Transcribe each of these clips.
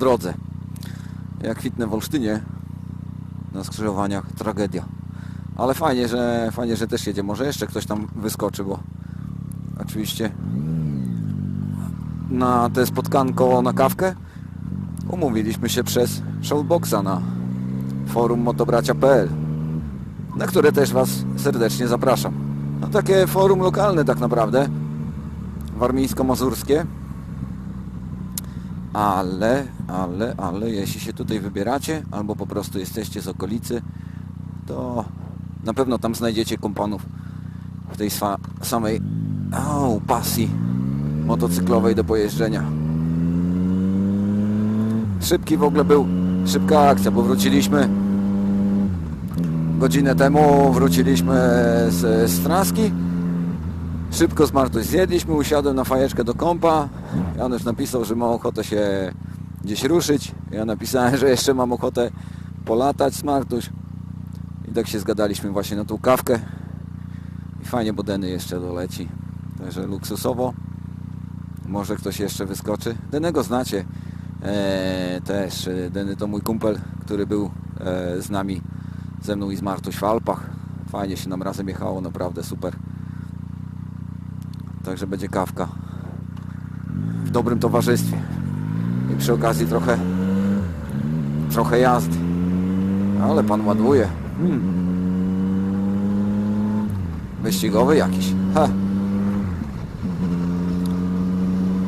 drodze. Jak kwitnę w Olsztynie na skrzyżowaniach, tragedia. Ale fajnie, że fajnie, że też jedzie. Może jeszcze ktoś tam wyskoczy, bo oczywiście na te spotkanko na kawkę umówiliśmy się przez Showboxa na forum motobracia.pl na które też Was serdecznie zapraszam. No takie forum lokalne tak naprawdę, warmińsko-mazurskie, ale, ale, ale jeśli się tutaj wybieracie, albo po prostu jesteście z okolicy, to na pewno tam znajdziecie kompanów w tej samej o, pasji motocyklowej do pojeżdżenia. Szybki w ogóle był, szybka akcja, bo wróciliśmy godzinę temu, wróciliśmy z, z traski. Szybko z Martuś zjedliśmy, usiadłem na fajeczkę do kąpa. Janusz napisał, że ma ochotę się gdzieś ruszyć. Ja napisałem, że jeszcze mam ochotę polatać z Martuś. I tak się zgadaliśmy właśnie na tą kawkę. I fajnie, bo Deny jeszcze doleci. Także luksusowo. Może ktoś jeszcze wyskoczy. Denego znacie. Eee, też e, Deny to mój kumpel, który był e, z nami, ze mną i z Martuś w Alpach. Fajnie się nam razem jechało, naprawdę super. Także będzie kawka w dobrym towarzystwie. I przy okazji trochę trochę jazdy. Ale pan ładuje. Hmm. Wyścigowy jakiś. Ha.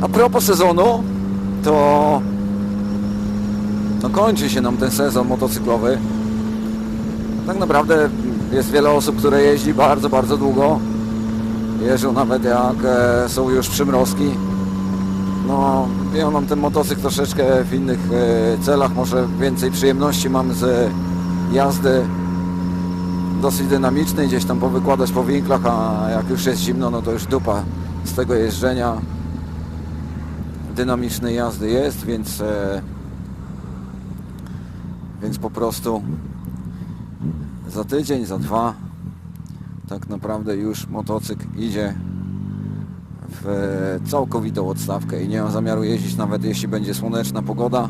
A propos sezonu, to no kończy się nam ten sezon motocyklowy. Tak naprawdę jest wiele osób, które jeździ bardzo, bardzo długo. Jeżdżą nawet jak e, są już przymrozki. No, ja mam ten motocykl troszeczkę w innych e, celach, może więcej przyjemności mam z jazdy. Dosyć dynamicznej, gdzieś tam powykładać po winklach, a jak już jest zimno, no to już dupa z tego jeżdżenia. Dynamicznej jazdy jest, więc e, więc po prostu za tydzień, za dwa tak naprawdę już motocykl idzie w całkowitą odstawkę i nie mam zamiaru jeździć nawet jeśli będzie słoneczna pogoda.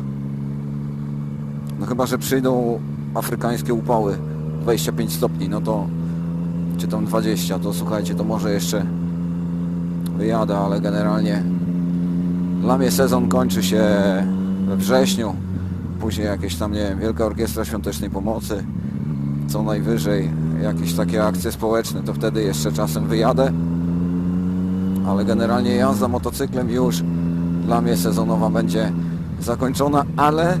No chyba, że przyjdą afrykańskie upały 25 stopni, no to czy tam 20, to słuchajcie, to może jeszcze wyjadę, ale generalnie dla mnie sezon kończy się we wrześniu. Później jakieś tam, nie wiem, Wielka Orkiestra Świątecznej Pomocy, co najwyżej jakieś takie akcje społeczne, to wtedy jeszcze czasem wyjadę. Ale generalnie jazda motocyklem już dla mnie sezonowa będzie zakończona, ale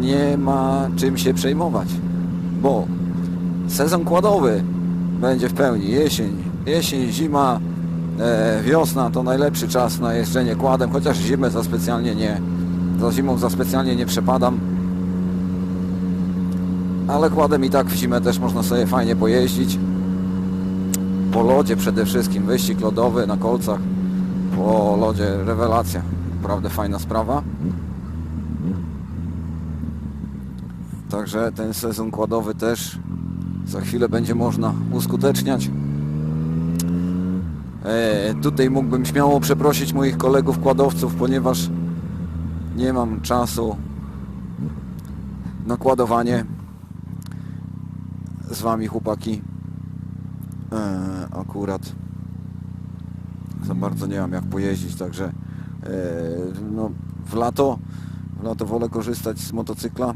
nie ma czym się przejmować, bo sezon kładowy będzie w pełni. Jesień, jesień, zima, e, wiosna to najlepszy czas na jeżdżenie kładem, chociaż zimę za specjalnie nie, za zimą za specjalnie nie przepadam. Ale kładem i tak w zimę też można sobie fajnie pojeździć. Po lodzie przede wszystkim, wyścig lodowy na kolcach. Po lodzie rewelacja. Naprawdę fajna sprawa. Także ten sezon kładowy też za chwilę będzie można uskuteczniać. E, tutaj mógłbym śmiało przeprosić moich kolegów kładowców, ponieważ nie mam czasu na kładowanie z wami chłopaki. E, akurat za bardzo nie mam jak pojeździć, także e, no, w lato w lato wolę korzystać z motocykla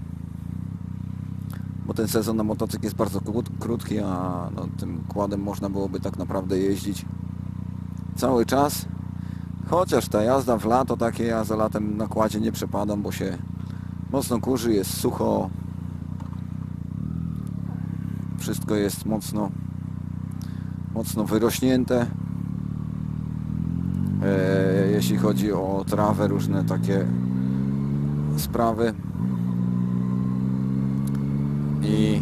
bo ten sezon na motocykl jest bardzo krót- krótki, a no, tym kładem można byłoby tak naprawdę jeździć cały czas. Chociaż ta jazda w lato takie, ja za latem na kładzie nie przepadam, bo się mocno kurzy, jest sucho. Wszystko jest mocno mocno wyrośnięte. E, jeśli chodzi o trawę, różne takie sprawy i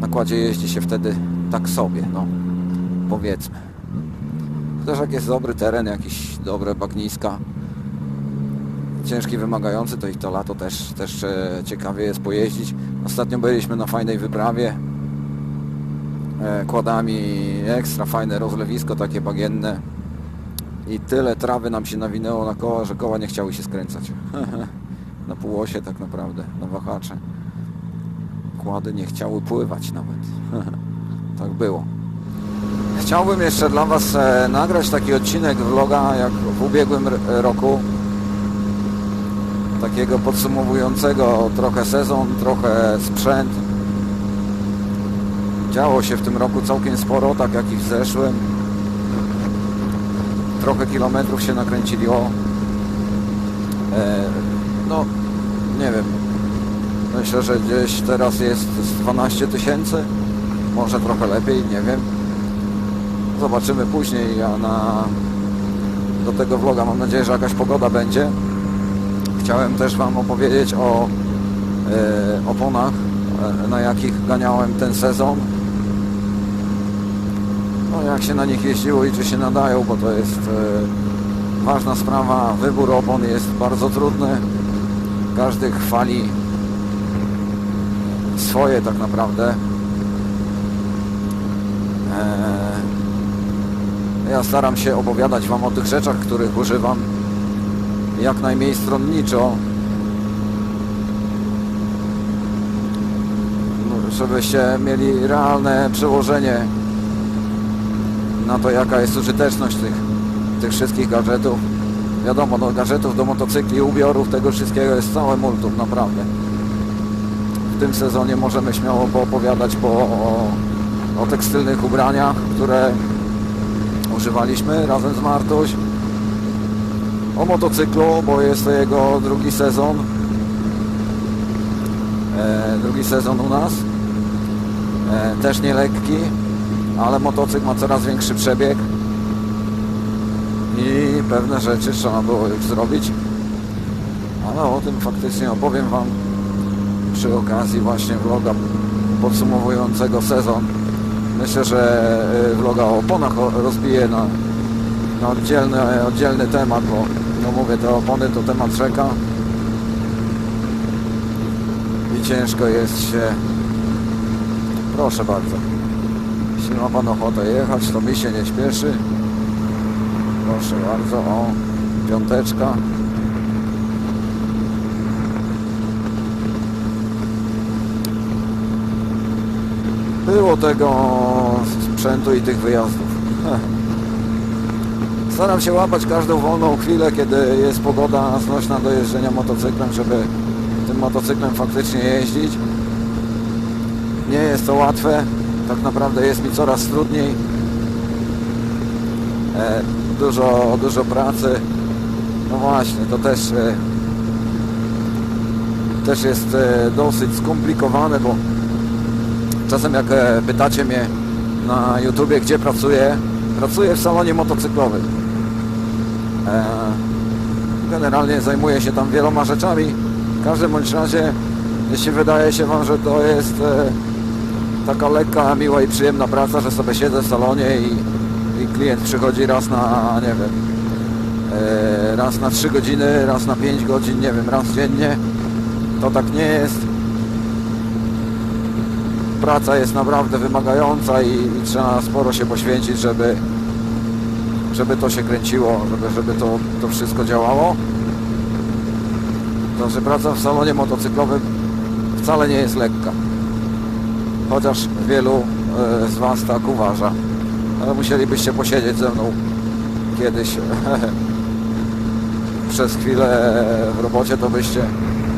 na kładzie jeździ się wtedy tak sobie, no powiedzmy. Chociaż jak jest dobry teren, jakieś dobre bagniska, ciężki, wymagający, to ich to lato też, też e, ciekawie jest pojeździć. Ostatnio byliśmy na fajnej wyprawie e, kładami, ekstra fajne rozlewisko takie bagienne. i tyle trawy nam się nawinęło na koła, że koła nie chciały się skręcać. na półosie tak naprawdę, na wahacze. Kłady nie chciały pływać nawet. tak było. Chciałbym jeszcze dla Was e, nagrać taki odcinek vloga jak w ubiegłym roku. Takiego podsumowującego trochę sezon, trochę sprzęt. Działo się w tym roku całkiem sporo, tak jak i w zeszłym. Trochę kilometrów się nakręciliło. E, no, nie wiem. Myślę, że gdzieś teraz jest z 12 tysięcy. Może trochę lepiej, nie wiem. Zobaczymy później, a na do tego vloga mam nadzieję, że jakaś pogoda będzie. Chciałem też Wam opowiedzieć o e, oponach, e, na jakich ganiałem ten sezon. No jak się na nich jeździło i czy się nadają, bo to jest e, ważna sprawa. Wybór opon jest bardzo trudny. Każdy chwali swoje tak naprawdę. Eee, Ja staram się opowiadać Wam o tych rzeczach, których używam jak najmniej stronniczo, no, żebyście mieli realne przełożenie na to, jaka jest użyteczność tych, tych wszystkich gadżetów. Wiadomo, no, gadżetów do motocykli, ubiorów, tego wszystkiego jest całe multum, naprawdę. W tym sezonie możemy śmiało poopowiadać po, o, o tekstylnych ubraniach, które używaliśmy razem z Martuś. O motocyklu, bo jest to jego drugi sezon. E, drugi sezon u nas. E, też nie lekki, ale motocykl ma coraz większy przebieg i pewne rzeczy trzeba było już zrobić. Ale o tym faktycznie opowiem Wam przy okazji właśnie vloga podsumowującego sezon. Myślę, że y, vloga o oponach rozbiję na, na oddzielny, oddzielny temat, bo no mówię, te opony to temat rzeka. I ciężko jest się proszę bardzo jeśli ma Pan ochotę jechać, to mi się nie śpieszy. Proszę bardzo, o piąteczka. Było tego sprzętu i tych wyjazdów. Staram się łapać każdą wolną chwilę, kiedy jest pogoda znośna do jeżdżenia motocyklem, żeby tym motocyklem faktycznie jeździć. Nie jest to łatwe, tak naprawdę jest mi coraz trudniej. E, dużo, dużo pracy. No właśnie, to też, e, też jest e, dosyć skomplikowane, bo Czasem jak pytacie mnie na YouTubie, gdzie pracuję, pracuję w salonie motocyklowym. E, Generalnie zajmuję się tam wieloma rzeczami. W każdym bądź razie, jeśli wydaje się Wam, że to jest e, taka lekka, miła i przyjemna praca, że sobie siedzę w salonie i, i klient przychodzi raz na, nie wiem, e, raz na 3 godziny, raz na 5 godzin, nie wiem, raz dziennie, to tak nie jest praca jest naprawdę wymagająca i, i trzeba sporo się poświęcić, żeby, żeby to się kręciło, żeby, żeby to, to wszystko działało. Także praca w salonie motocyklowym wcale nie jest lekka. Chociaż wielu e, z Was tak uważa. Ale musielibyście posiedzieć ze mną kiedyś przez chwilę w robocie, to byście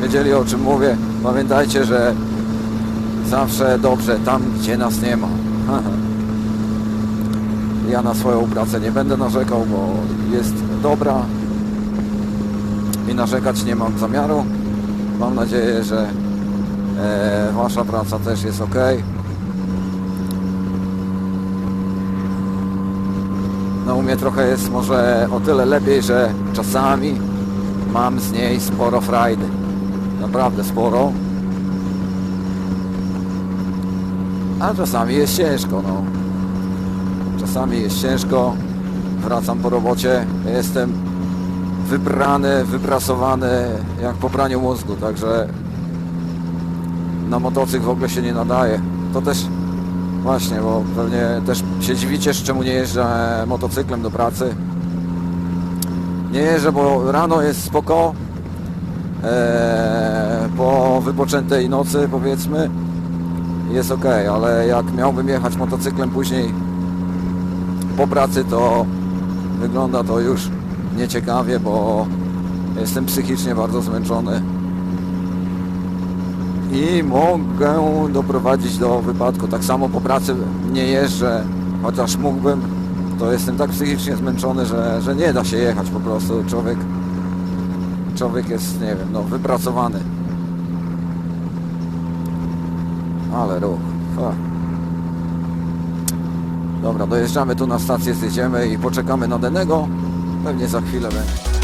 wiedzieli o czym mówię. Pamiętajcie, że zawsze dobrze tam, gdzie nas nie ma. Ja na swoją pracę nie będę narzekał, bo jest dobra i narzekać nie mam zamiaru. Mam nadzieję, że e, Wasza praca też jest ok. No u mnie trochę jest może o tyle lepiej, że czasami mam z niej sporo frajdy. Naprawdę sporo. A czasami jest ciężko, no. Czasami jest ciężko. Wracam po robocie, jestem wybrany, wyprasowany jak po praniu mózgu, także na motocykl w ogóle się nie nadaje. To też właśnie, bo pewnie też się dziwicie, czemu nie jeżdżę motocyklem do pracy. nie jeżdżę, bo rano jest spoko, e, po wypoczętej nocy powiedzmy jest ok, ale jak miałbym jechać motocyklem później po pracy, to wygląda to już nieciekawie, bo jestem psychicznie bardzo zmęczony i mogę doprowadzić do wypadku. Tak samo po pracy nie jeżdżę, chociaż mógłbym, to jestem tak psychicznie zmęczony, że, że nie da się jechać po prostu. Człowiek, człowiek jest, nie wiem, no wypracowany. Ale ruch. Fuck. Dobra, dojeżdżamy tu na stację, zjedziemy i poczekamy na Denego. Pewnie za chwilę będzie.